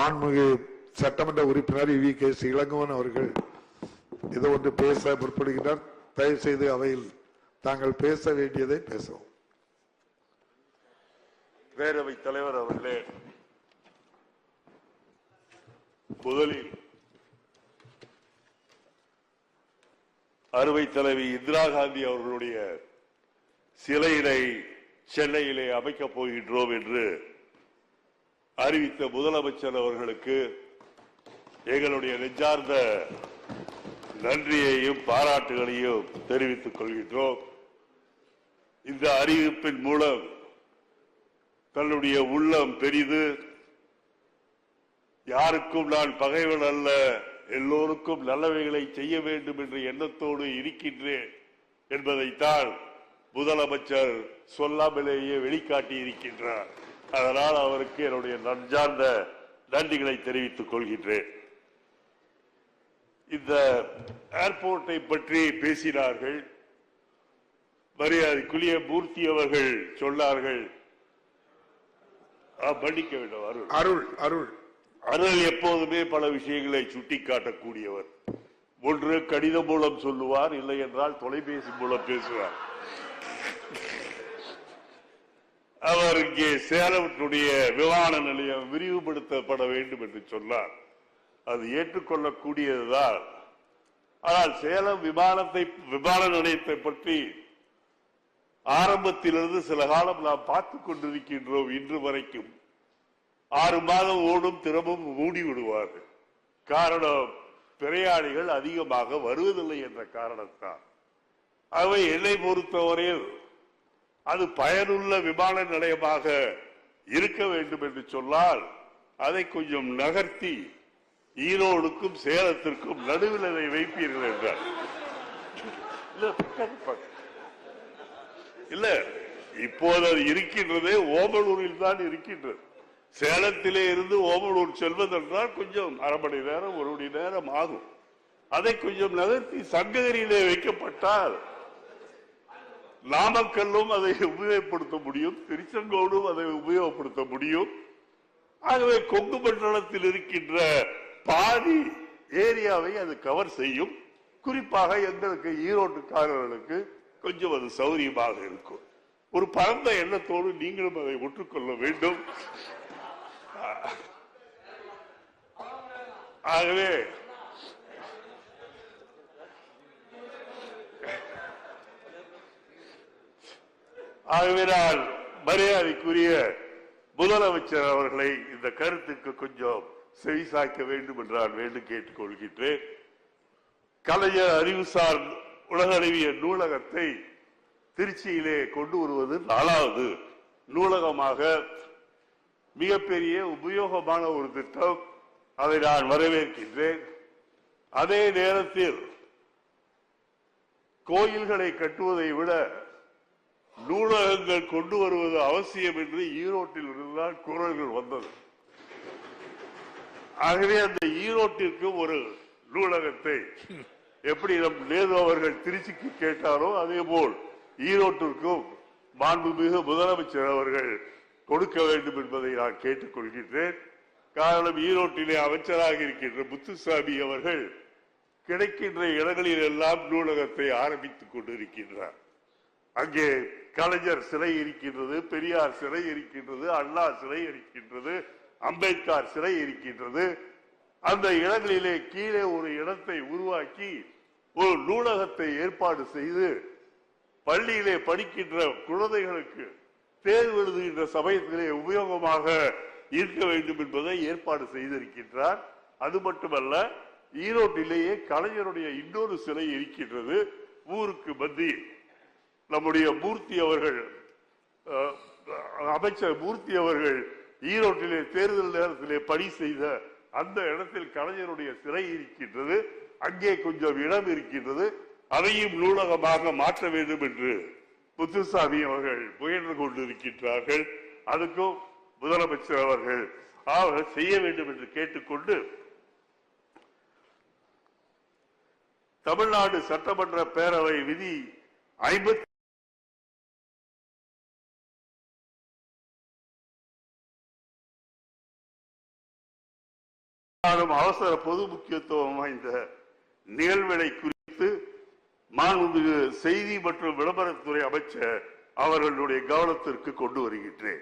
மாண்புமிகு சட்டமன்ற உறுப்பினர் வி கே சி இளங்குவன் அவர்கள் இது ஒன்று பேச முற்படுகிறார் தயவு செய்து அவையில் தாங்கள் பேச வேண்டியதை பேசவும். பேரவை தலைவர் அவர்களே முதலில் அறுவை தலைவி இந்திரா காந்தி அவர்களுடைய சிலையினை சென்னையிலே அமைக்கப் போகின்றோம் என்று அறிவித்த முதலமைச்சர் அவர்களுக்கு எங்களுடைய நெஞ்சார்ந்த நன்றியையும் பாராட்டுகளையும் தெரிவித்துக் கொள்கின்றோம். இந்த அறிவிப்பின் மூலம் தன்னுடைய உள்ளம் பெரிது. யாருக்கும் நான் பகைவன் அல்ல. எல்லோருக்கும் நல்லவைகளை செய்ய வேண்டும் என்ற எண்ணத்தோடு இருக்கின்றேன் என்பதைத்தான் முதலமைச்சர் சொல்லாமலேயே வெளிக்காட்டி இருக்கின்றார் அதனால் அவருக்கு என்னுடைய நன்றார்ந்த நன்றிகளை தெரிவித்துக் கொள்கின்றேன். இந்த ஏர்போர்ட்டை பற்றி பேசினார்கள். மரியாதைக்குரிய மூர்த்தி அவர்கள் சொன்னார்கள். மன்னிக்க வேண்டும் அருள். அருள் அருள். அருள் எப்போதுமே பல விஷயங்களை சுட்டிக்காட்டக்கூடியவர். ஒன்று கடிதம் மூலம் சொல்லுவார் இல்லை என்றால் தொலைபேசி மூலம் பேசுவார். அவர் இங்கே சேலத்தினுடைய விமான நிலையம் விரிவுபடுத்தப்பட வேண்டும் என்று சொன்னார். அது ஏற்றுக்கொள்ளக்கூடியதுதான். ஆனால் சேலம் விமானத்தை விமான நிலையத்தை பற்றி ஆரம்பத்திலிருந்து சில காலம் நாம் பார்த்துக் கொண்டிருக்கின்றோம் இன்று வரைக்கும். ஆறு மாதம் ஓடும் திறமும் மூடி விடுவார்கள். காரணம் பிரயாணிகள் அதிகமாக வருவதில்லை என்ற காரணத்தான் அவை என்னை பொறுத்தவரையில் அது பயனுள்ள விமான நிலையமாக இருக்க வேண்டும் என்று சொன்னால் அதை கொஞ்சம் நகர்த்தி ஈரோடுக்கும் சேலத்திற்கும் நடுவில் அதை வைப்பீர்கள் என்றார். இல்ல, இப்போது அது இருக்கின்றதே ஓமலூரில் தான் இருக்கின்றது. சேலத்திலே இருந்து ஓமலூர் செல்வதென்றால் கொஞ்சம் அரை மணி நேரம் ஒரு மணி நேரம் ஆகும். அதை கொஞ்சம் நகர்த்தி சங்ககிரியிலே வைக்கப்பட்டால் நாமக்கல்லும் அதை உபயோகப்படுத்த முடியும் திருச்செங்கோடும் அதை உபயோகப்படுத்த முடியும். ஆகவே கொங்கு மண்டலத்தில் இருக்கின்ற பாதி ஏரியாவை அது கவர் செய்யும். குறிப்பாக எங்களுக்கு ஈரோட்டுக்காரர்களுக்கு கொஞ்சம் அது சௌரியமாக இருக்கும். ஒரு பரந்த எண்ணத்தோடு நீங்களும் அதை ஒற்றுக்கொள்ள வேண்டும். ஆகவே ஆகவே நான் மரியாதைக்குரிய முதலமைச்சர் அவர்களை இந்த கருத்துக்கு கொஞ்சம் செவிசாய்க்க வேண்டும் என்று நான் வேண்டும் கேட்டுக்கொள்கின்றேன். கலைஞர் அறிவுசார் உலகளவிய நூலகத்தை திருச்சியிலே கொண்டு வருவது நாலாவது. நூலகமாக மிகப்பெரிய உபயோகமான ஒரு திட்டம் அதை நான் வரவேற்கின்றேன். அதே நேரத்தில் கோயில்களை கட்டுவதை விட நூலகங்கள் கொண்டு வருவது அவசியம் என்று ஈரோட்டில் இருந்துதான் குரல்கள் வந்தது. ஆகவே அந்த ஈரோட்டிற்கு ஒரு நூலகத்தை எப்படி நம் நேரு அவர்கள் திருச்சிக்கு கேட்டாரோ அதே போல் ஈரோட்டிற்கும் மாண்புமிகு முதலமைச்சர் அவர்கள் கொடுக்க வேண்டும் என்பதை நான் கேட்டுக்கொள்கின்றேன். காரணம் ஈரோட்டிலே அமைச்சராக இருக்கின்ற முத்துசாமி அவர்கள் கிடைக்கின்ற இடங்களில் எல்லாம் நூலகத்தை ஆரம்பித்துக் கொண்டிருக்கின்றார். அங்கே கலைஞர் சிலை இருக்கின்றது பெரியார் சிலை இருக்கின்றது அண்ணா சிலை இருக்கின்றது அம்பேத்கர் சிலை இருக்கின்றது. அந்த இடங்களிலே கீழே ஒரு இடத்தை உருவாக்கி ஒரு நூலகத்தை ஏற்பாடு செய்து பள்ளியிலே படிக்கின்ற குழந்தைகளுக்கு தேர்வு எழுதுகின்ற சமயத்திலே உபயோகமாக இருக்க வேண்டும் என்பதை ஏற்பாடு செய்திருக்கின்றார். அது மட்டுமல்ல ஈரோட்டிலேயே கலைஞருடைய இன்னொரு சிலை இருக்கின்றது ஊருக்கு மத்தியில். நம்முடைய மூர்த்தி அவர்கள் அமைச்சர் மூர்த்தி அவர்கள் ஈரோட்டிலே தேர்தல் நேரத்திலே பணி செய்த அந்த இடத்தில் கலைஞருடைய சிறை இருக்கின்றது. அங்கே கொஞ்சம் இடம் இருக்கின்றது. அதையும் நூலகமாக மாற்ற வேண்டும் என்று முத்துசாமி அவர்கள் முயன்று கொண்டிருக்கின்றார்கள். அதுக்கும் முதலமைச்சர் அவர்கள் அவர்கள் செய்ய வேண்டும் என்று கேட்டுக்கொண்டு தமிழ்நாடு சட்டமன்ற பேரவை விதி ஐம்பத்தி நானும் அவசர பொது முக்கியத்துவம் வாய்ந்த நிகழ்வுகளை குறித்து மாண்புமிகு செய்தி மற்றும் விளம்பரத்துறை அமைச்சர் அவர்களுடைய கவனத்திற்கு கொண்டு வருகின்றேன்.